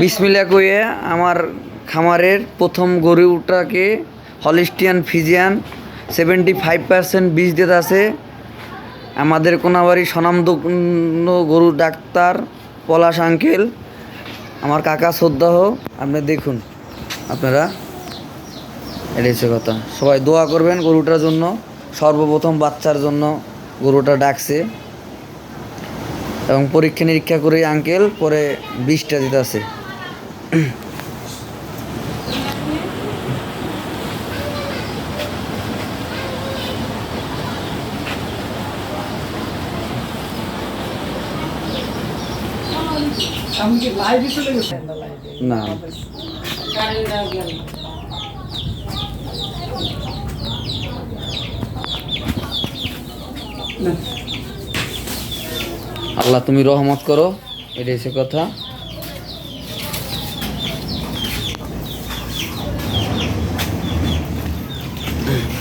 বিসমিল্লা কইয়ে আমার খামারের প্রথম গরুটাকে Holstein Friesian seventy five percent বীজ দিতে আছে। আমাদের কোনাবাড়ি স্বনামধন্য গরু ডাক্তার পলাশ আঙ্কেল। আমার কাকা শ্রদ্ধাহ, আপনি দেখুন। আপনারা এটাই হচ্ছে কথা। সবাই দোয়া করবেন গরুটার জন্য, সর্বপ্রথম বাচ্চার জন্য গরুটা ডাকছে। এবং পরীক্ষা নিরীক্ষা করে আঙ্কেল পরে বিষটা দিতে আছে। না। আল্লাহ তুমি রহমত করো এটাই হচ্ছে কথা। Mm-hmm.